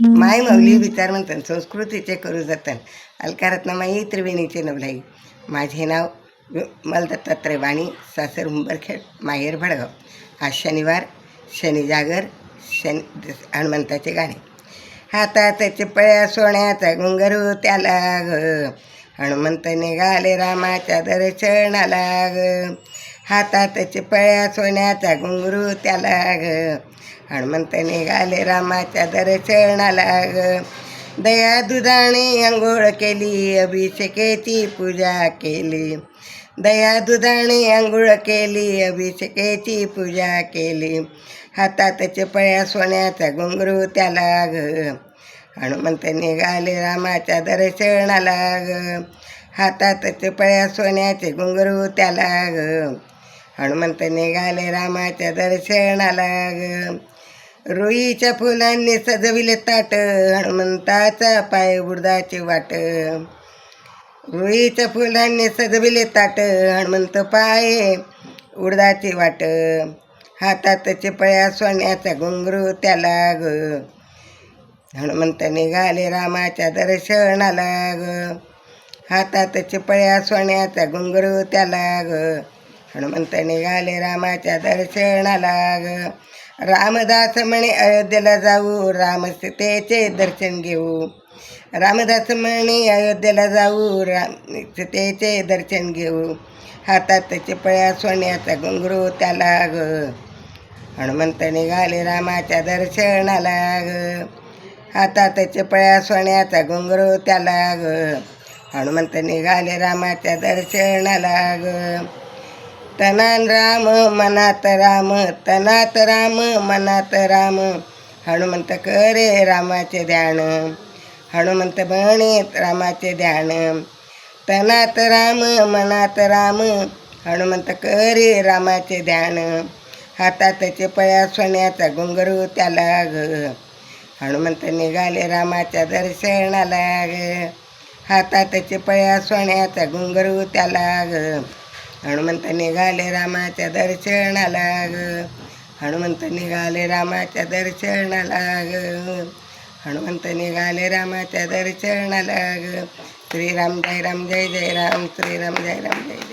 माय मौली विचार म्हणतात संस्कृतीचे करू जातात अलकारत्नामाई त्रिवेणीचे नवलाई. माझे नाव मल दत्तात्रय वाणी सासर हुंबरखेड माहेर भडगाव. आज शनिवार शनी जागर शनी हनुमंताचे गाणे. हातात चिपळ्या सोन्याचा गुंगरू त्याला ग हनुमंत निघाले रामाच्या दर्शनाला ग हातात पळ्या सोन्याचा घुंगरू त्याला ग हनुमंत निघाले रामाच्या दर्शनाला ग दया दुधाने अंघोळ केली अभिषेकेची पूजा केली. दया दुधाने आंघोळ केली अभिषेकेची पूजा केली. हातात पळ्या सोन्याचा घुंगरू त्याला ग हनुमंत निघाले रामाच्या दर्शनाला ग हातात पळ्या सोन्याचे घुंगरू त्याला ग हनुमंत निघाले रामाच्या दर्शनाला ग. रुईच्या फुलांनी सजविले ताट हनुमंताचा पाय बुडदाची वाट. रुईच्या फुलांनी सजविले ताट हनुमंत पाय उडदाची वाट. हातात चिपळ्या सोन्याचा घुंगरू त्याला ग. हनुमंत निघाले रामाच्या दर्शनाला ग. हातात चिपळ्या सोन्याचा घुंगरू त्याला ग. हनुमंत निघाले रामाच्या दर्शनाला ग. रामदास म्हणे अयोध्येला जाऊ. राम सीतेचे दर्शन घेऊ. रामदास म्हणे अयोध्येला जाऊ. राम सीतेचे दर्शन घेऊ. हातात चिपळ्या सोन्याचा घुंगरू त्याला ग. हनुमंत निघाले रामाच्या दर्शनाला ग. हातात चिपळ्या सोन्याचा घुंगरू त्याला ग. हनुमंत निघाले रामाच्या दर्शनाला ग. तनान राम मनात राम तनात राम मनात राम. हनुमंत करे रामाचे ध्यान. हनुमंत म्हणे रामाचे ध्यान. तनात राम मनात राम हनुमंत करे रामाचे ध्यान. हातात चिपळ्या सोन्याचा घुंगरू त्याला ग हनुमंत निघाले रामाच्या दर्शनाला ग हातात चिपळ्या सोन्याचा घुंगरू त्याला ग हनुमंत निघाले रामाच्या दर्शनाला ग. हनुमंत निघाले रामाच्या दर्शनाला ग. हनुमंत निघाले रामाच्या दर्शनाला ग. श्रीराम जय राम जय जय राम श्रीराम जय राम जय.